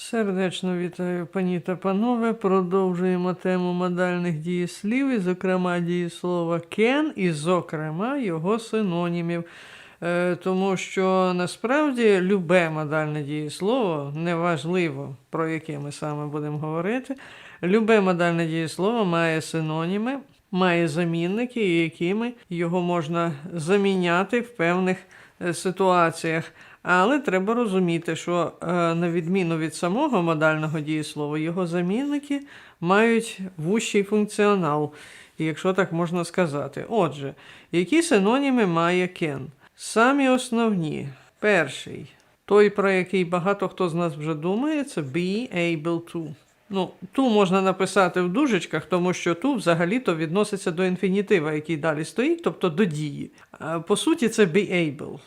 Сердечно вітаю, пані та панове. Продовжуємо тему модальних дієслів, і, зокрема, дієслова can, і, зокрема, його синонімів. Е, тому що насправді любе модальне дієслово, неважливо про яке ми саме будемо говорити, любе модальне дієслово має синоніми, має замінники, якими його можна заміняти в певних е, ситуаціях. Але треба розуміти, що е, на відміну від самого модального дієслова, його замінники мають вущий функціонал, якщо так можна сказати. Отже, які синоніми має can? Самі основні. Перший, той, про який багато хто з нас вже думає, це be able to. Ну, ту можна написати в дужечках, тому що ту взагалі-то відноситься до інфінітива, який далі стоїть, тобто до дії. По суті, це be able.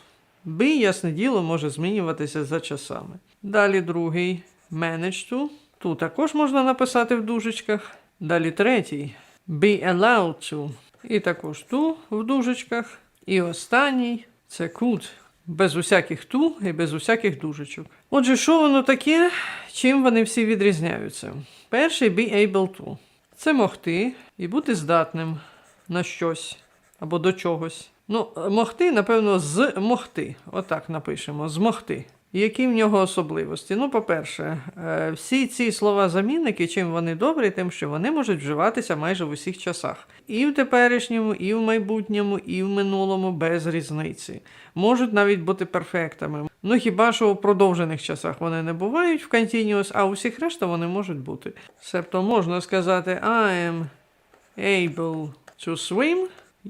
Be, ясне діло, може змінюватися за часами. Далі другий manage to. Ту також можна написати в дужечках. Далі третій be allowed to. І також ту в дужечках. І останній це could. Без усяких ту і без усяких дужечок. Отже, що воно таке, чим вони всі відрізняються? Перший be able to. Це могти і бути здатним на щось або до чогось. Ну, могти, напевно, з могти. Отак напишемо: змогти. Які в нього особливості? Ну, по-перше, е, всі ці слова-замінники, чим вони добрі, тим, що вони можуть вживатися майже в усіх часах. І в теперішньому, і в майбутньому, і в минулому без різниці. Можуть навіть бути перфектами. Ну хіба що у продовжених часах вони не бувають в continuous, а у всіх решта вони можуть бути. Себто можна сказати I am able to swim,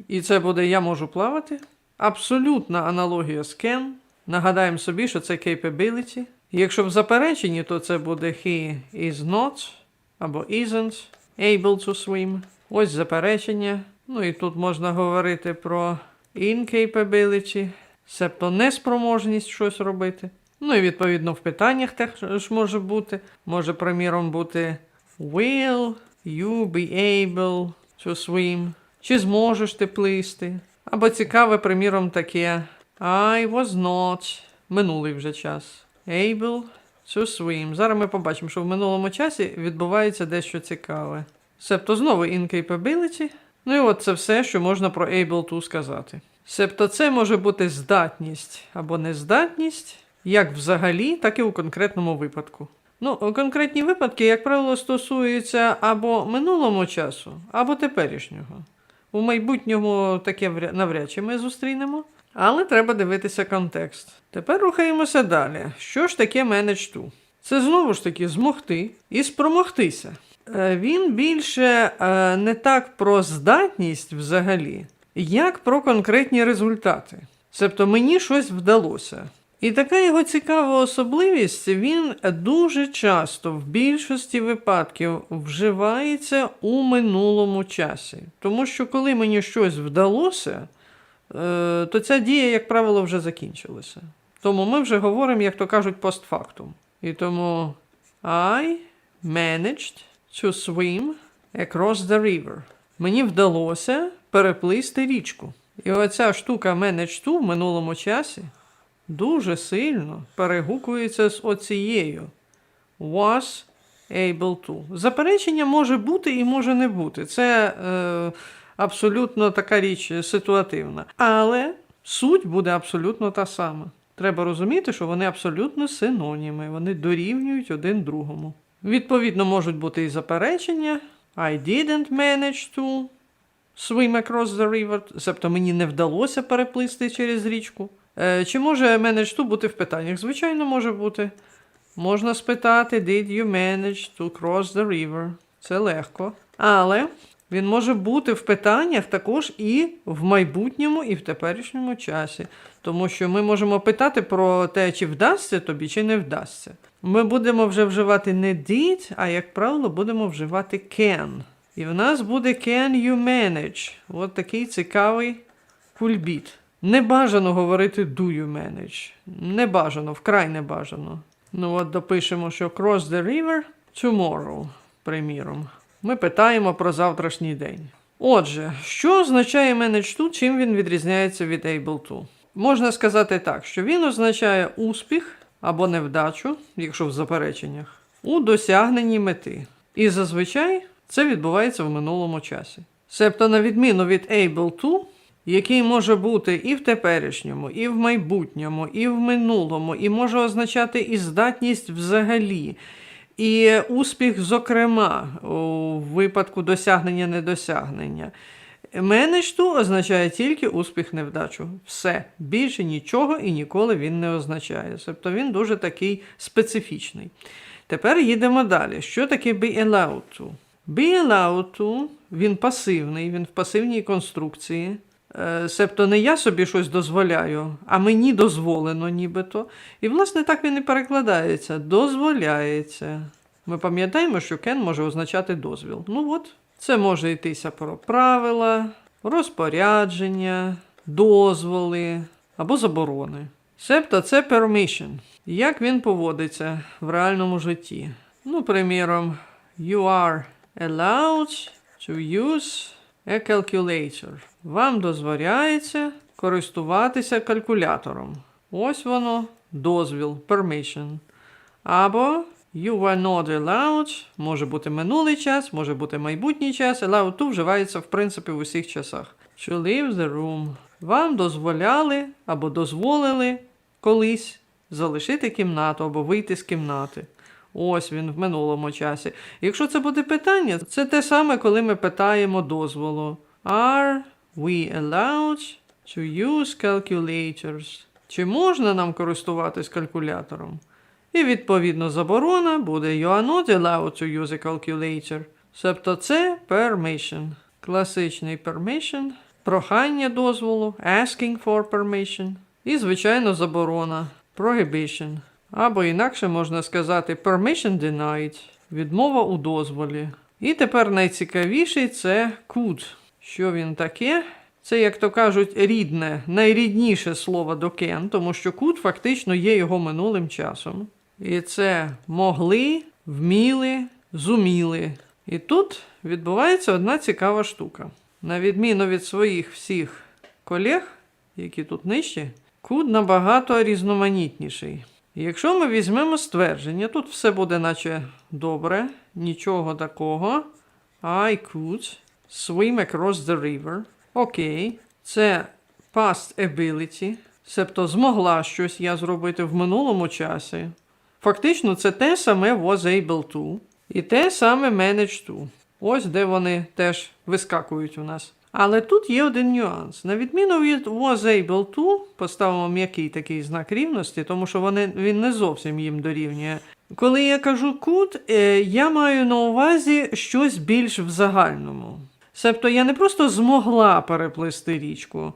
і це буде я можу плавати. Абсолютна аналогія з can. Нагадаємо собі, що це capability. Якщо в запереченні, то це буде he is not або isn't able to swim. Ось заперечення. Ну і тут можна говорити про incapability, себто неспроможність щось робити. Ну і відповідно в питаннях теж може бути. Може, приміром, бути will you be able to swim? Чи зможеш ти плисти? Або цікаве, приміром, таке I was not минулий вже час. Able to swim. Зараз ми побачимо, що в минулому часі відбувається дещо цікаве. Себто знову incapability. Ну і от це все, що можна про able to сказати. Себто це може бути здатність або нездатність, як взагалі, так і у конкретному випадку. Ну, конкретні випадки, як правило, стосуються або минулому часу, або теперішнього. У майбутньому таке навряд чи ми зустрінемо, але треба дивитися контекст. Тепер рухаємося далі. Що ж таке manage to? Це знову ж таки змогти і спромогтися. Е, Він більше е, не так про здатність взагалі, як про конкретні результати. Тобто мені щось вдалося. І така його цікава особливість, він дуже часто в більшості випадків вживається у минулому часі. Тому що коли мені щось вдалося, е, то ця дія, як правило, вже закінчилася. Тому ми вже говоримо, як то кажуть, постфактум. І тому I managed to swim across the river. Мені вдалося переплисти річку. І оця штука manage to в минулому часі дуже сильно перегукується з оцією was able to. Заперечення може бути і може не бути. Це е, абсолютно така річ ситуативна. Але суть буде абсолютно та сама. Треба розуміти, що вони абсолютно синоніми, вони дорівнюють один другому. Відповідно, можуть бути і заперечення. I didn't manage to swim across the river, тобто мені не вдалося переплисти через річку. Е, чи може manage to бути в питаннях? Звичайно, може бути. Можна спитати, did you manage to cross the river? Це легко. Але він може бути в питаннях також і в майбутньому, і в теперішньому часі. Тому що ми можемо питати про те, чи вдасться тобі, чи не вдасться. Ми будемо вже вживати не did, а як правило, будемо вживати can. І в нас буде can you manage. От такий цікавий кульбіт. Не бажано говорити do you manage. Не бажано, вкрай не бажано. Ну от допишемо, що cross the river tomorrow, приміром. Ми питаємо про завтрашній день. Отже, що означає manage to, чим він відрізняється від able to? Можна сказати так, що він означає успіх або невдачу, якщо в запереченнях, у досягненні мети. І зазвичай це відбувається в минулому часі. Себто, на відміну від able to, який може бути і в теперішньому, і в майбутньому, і в минулому, і може означати і здатність взагалі, і успіх, зокрема, у випадку досягнення недосягнення. Manage to означає тільки успіх невдачу. Все. Більше нічого і ніколи він не означає. Тобто він дуже такий специфічний. Тепер їдемо далі. Що таке be allowed він пасивний, він в пасивній конструкції. Е, Себто не я собі щось дозволяю, а мені дозволено нібито. І, власне, так він і перекладається. Дозволяється. Ми пам'ятаємо, що кен може означати дозвіл. Ну от, це може йтися про правила, розпорядження, дозволи або заборони. Себто це permission. Як він поводиться в реальному житті? Ну, приміром, you are allowed to use a calculator. Вам дозволяється користуватися калькулятором. Ось воно, дозвіл, permission. Або you were not allowed, може бути минулий час, може бути майбутній час. Allowed to вживається в принципі в усіх часах. To leave the room. Вам дозволяли або дозволили колись залишити кімнату або вийти з кімнати. Ось він в минулому часі. Якщо це буде питання, це те саме, коли ми питаємо дозволу. Are we allowed to use calculators? Чи можна нам користуватись калькулятором? І відповідно заборона буде You are not allowed to use a calculator. Себто це permission. Класичний permission, прохання дозволу, asking for permission. І, звичайно, заборона, prohibition. Або інакше можна сказати permission denied, відмова у дозволі. І тепер найцікавіший це could. Що він таке? Це, як то кажуть, рідне, найрідніше слово до can, тому що could фактично є його минулим часом. І це могли, вміли, зуміли. І тут відбувається одна цікава штука. На відміну від своїх всіх колег, які тут нижче, куд набагато різноманітніший. Якщо ми візьмемо ствердження, тут все буде наче добре, нічого такого. I could swim across the river. Окей, це past ability, себто змогла щось я зробити в минулому часі. Фактично, це те саме was able to і те саме managed to. Ось де вони теж вискакують у нас. Але тут є один нюанс. На відміну від was able to, поставимо м'який такий знак рівності, тому що вони, він не зовсім їм дорівнює. Коли я кажу could, е, я маю на увазі щось більш в загальному. Себто я не просто змогла переплисти річку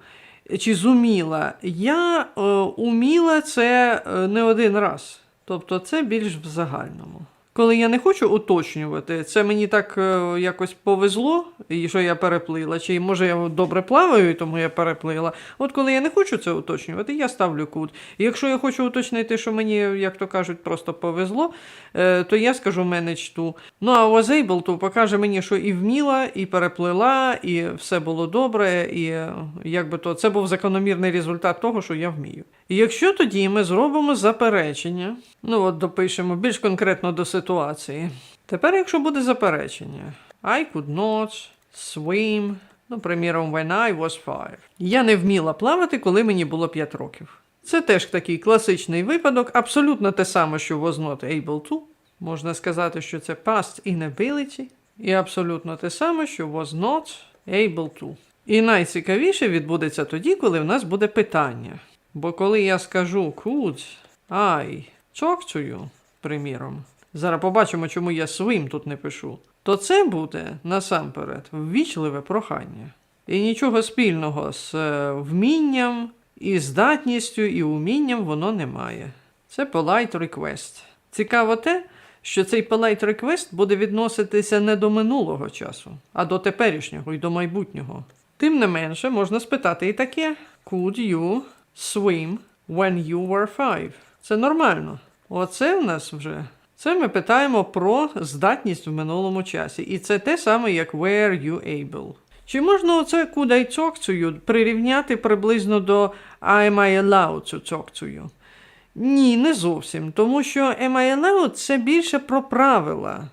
чи зуміла. Я е, уміла це е, не один раз. Тобто це більш в загальному. Коли я не хочу уточнювати, це мені так е, якось повезло, і що я переплила, чи може я добре плаваю, тому я переплила. От коли я не хочу це уточнювати, я ставлю кут. І якщо я хочу уточнити, що мені, як то кажуть, просто повезло, е, то я скажу manage to. Ну а able to покаже мені, що і вміла, і переплила, і все було добре, і якби то це був закономірний результат того, що я вмію. Якщо тоді ми зробимо заперечення, ну от допишемо більш конкретно до ситуації. Тепер, якщо буде заперечення, I could not swim, ну, приміром, when I was five. Я не вміла плавати, коли мені було 5 років. Це теж такий класичний випадок, абсолютно те саме, що was not able to. Можна сказати, що це past inability, і абсолютно те саме, що was not able to. І найцікавіше відбудеться тоді, коли в нас буде питання. Бо коли я скажу could I talk приміром, зараз побачимо, чому я swim тут не пишу, то це буде насамперед ввічливе прохання. І нічого спільного з е, вмінням, і здатністю, і умінням воно не має. Це polite request. Цікаво те, що цей polite request буде відноситися не до минулого часу, а до теперішнього і до майбутнього. Тим не менше, можна спитати і таке: Could you swim when you were five? Це нормально. Оце в нас вже. Це ми питаємо про здатність в минулому часі. І це те саме, як were you able. Чи можна оце to you прирівняти приблизно до am I allowed to you? Ні, не зовсім. Тому що am I allowed – це більше про правила,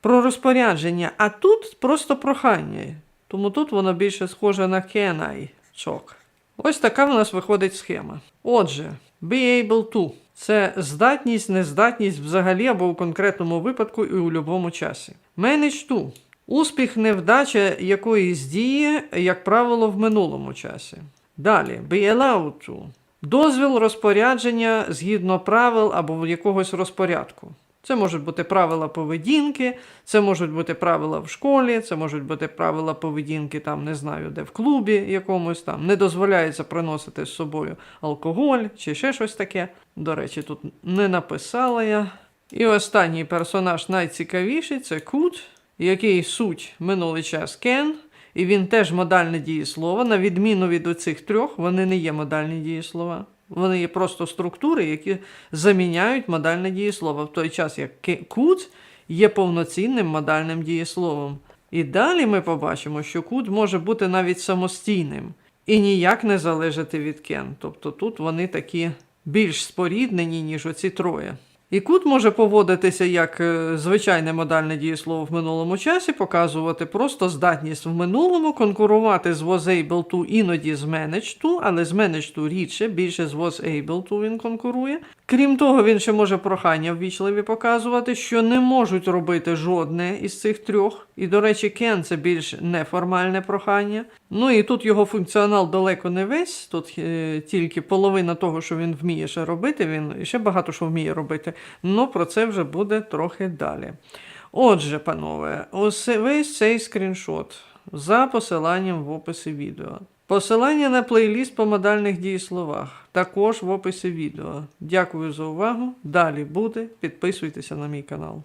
про розпорядження, а тут просто прохання. Тому тут воно більше схоже на can I talk. Ось така в нас виходить схема. Отже, be able to – це здатність, нездатність взагалі або у конкретному випадку і у будь-якому часі. Manage to – успіх, невдача якоїсь дії, як правило, в минулому часі. Далі, be allowed to – дозвіл розпорядження згідно правил або якогось розпорядку. Це можуть бути правила поведінки, це можуть бути правила в школі, це можуть бути правила поведінки, там не знаю, де в клубі якомусь там. Не дозволяється приносити з собою алкоголь чи ще щось таке. До речі, тут не написала я. І останній персонаж найцікавіший це Кут, який суть минулий час can, і він теж модальне дієслово. На відміну від оцих трьох, вони не є модальні дієслова. Вони є просто структури, які заміняють модальне дієслово, в той час як куд є повноцінним модальним дієсловом. І далі ми побачимо, що could може бути навіть самостійним і ніяк не залежати від can. Тобто тут вони такі більш споріднені, ніж оці троє. І кут може поводитися як е, звичайне модальне дієслово в минулому часі, показувати просто здатність в минулому, конкурувати з was able to іноді з managed to, але з managed to рідше, більше з was able to він конкурує. Крім того, він ще може прохання ввічливі показувати, що не можуть робити жодне із цих трьох. І, до речі, can – це більш неформальне прохання. Ну і тут його функціонал далеко не весь, тут е, тільки половина того, що він вміє ще робити, він ще багато що вміє робити. Ну про це вже буде трохи далі. Отже, панове, ось весь цей скріншот за посиланням в описі відео. Посилання на плейліст по модальних дієсловах також в описі відео. Дякую за увагу. Далі буде. Підписуйтеся на мій канал.